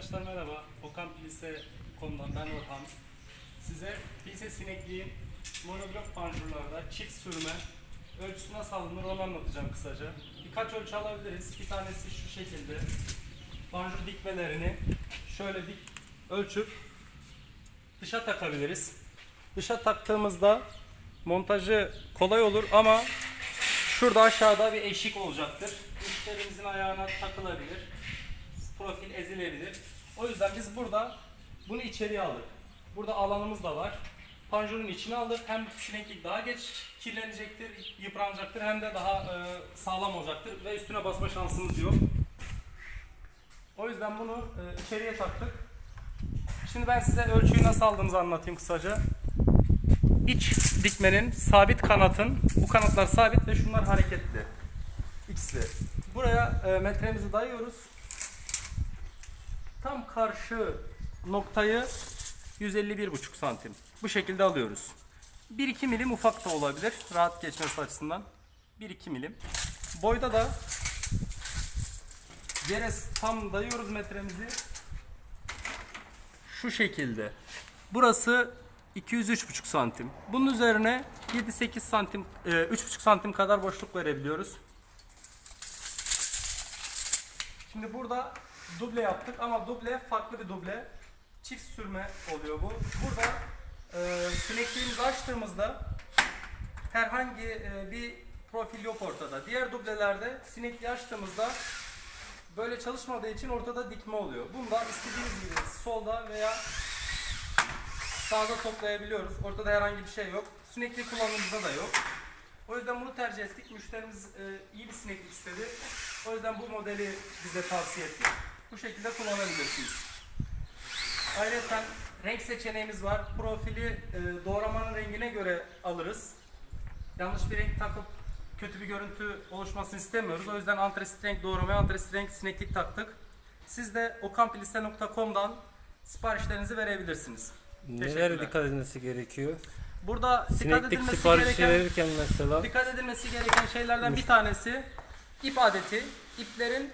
Arkadaşlar merhaba. Okan Pilise konudan ben Orhan. Size Pilise sinekliğin monoblok panjurlarda çift sürme ölçüsü nasıl alınır onu anlatacağım kısaca. Birkaç ölçü alabiliriz. Bir tanesi şu şekilde. Panjur dikmelerini şöyle dik ölçüp dışa takabiliriz. Dışa taktığımızda montajı kolay olur ama şurada aşağıda bir eşik olacaktır. Müşterimizin ayağına takılabilir. Profil ezilebilir. O yüzden biz burada bunu içeriye aldık. Burada alanımız da var. Panjurun içine aldık. Hem sineklik daha geç kirlenecektir, yıpranacaktır hem de daha e, sağlam olacaktır ve üstüne basma şansımız yok. O yüzden bunu e, içeriye taktık. Şimdi ben size ölçüyü nasıl aldığımızı anlatayım kısaca. İç dikmenin sabit kanatın, bu kanatlar sabit ve şunlar hareketli. İkisi. Buraya e, metremizi dayıyoruz. Tam karşı noktayı 151,5 santim. Bu şekilde alıyoruz. 1-2 milim ufak da olabilir. Rahat geçmesi açısından. 1-2 milim. Boyda da yere tam dayıyoruz metremizi. Şu şekilde. Burası 203,5 santim. Bunun üzerine 7-8 santim, e, 3,5 santim kadar boşluk verebiliyoruz. Şimdi burada duble yaptık ama duble farklı bir duble. Çift sürme oluyor bu. Burada e, sinekliğimizi açtığımızda herhangi e, bir profil yok ortada. Diğer dublelerde sinekliği açtığımızda böyle çalışmadığı için ortada dikme oluyor. Bunda istediğiniz gibi solda veya sağda toplayabiliyoruz. Ortada herhangi bir şey yok. Sineklik kullanımımızda da yok. O yüzden bunu tercih ettik. Müşterimiz e, iyi bir sineklik istedi. O yüzden bu modeli bize tavsiye ettik. Bu şekilde kullanabilirsiniz. Ayrıca renk seçeneğimiz var. Profili e, doğramanın rengine göre alırız. Yanlış bir renk takıp kötü bir görüntü oluşmasını istemiyoruz. O yüzden antrasit renk doğramaya antrasit renk sineklik taktık. Siz de okampilise.com'dan siparişlerinizi verebilirsiniz. Nelere Teşekkürler. dikkat edilmesi gerekiyor? Burada dikkat edilmesi siparişi gereken verirken mesela Dikkat edilmesi gereken şeylerden bir tanesi ip adeti. İplerin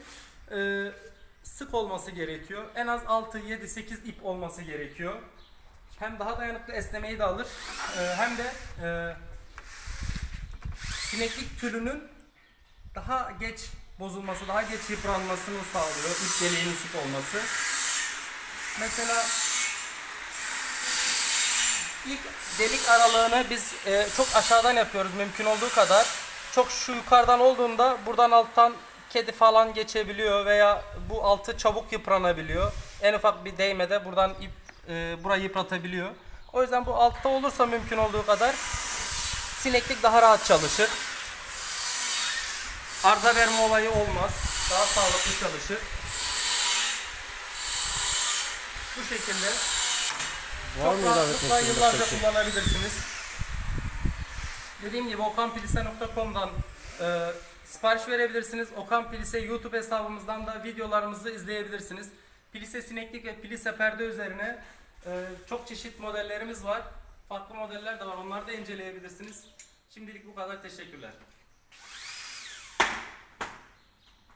e, sık olması gerekiyor. En az 6, 7, 8 ip olması gerekiyor. Hem daha dayanıklı esnemeyi de alır e, hem de e, sineklik tülünün daha geç bozulması, daha geç yıpranmasını sağlıyor. İp deliğinin sık olması. Mesela İlk delik aralığını biz e, çok aşağıdan yapıyoruz mümkün olduğu kadar. Çok şu yukarıdan olduğunda buradan alttan kedi falan geçebiliyor veya bu altı çabuk yıpranabiliyor. En ufak bir değmede buradan ip e, burayı yıpratabiliyor. O yüzden bu altta olursa mümkün olduğu kadar sineklik daha rahat çalışır. Arıza verme olayı olmaz. Daha sağlıklı çalışır. Bu şekilde var çok rahatlıkla yıllarca istediğiniz kullanabilirsiniz. Dediğim gibi okanpilise.com'dan e, sipariş verebilirsiniz. Okan Pilise YouTube hesabımızdan da videolarımızı izleyebilirsiniz. Pilise sineklik ve pilise perde üzerine e, çok çeşit modellerimiz var. Farklı modeller de var. Onları da inceleyebilirsiniz. Şimdilik bu kadar. Teşekkürler.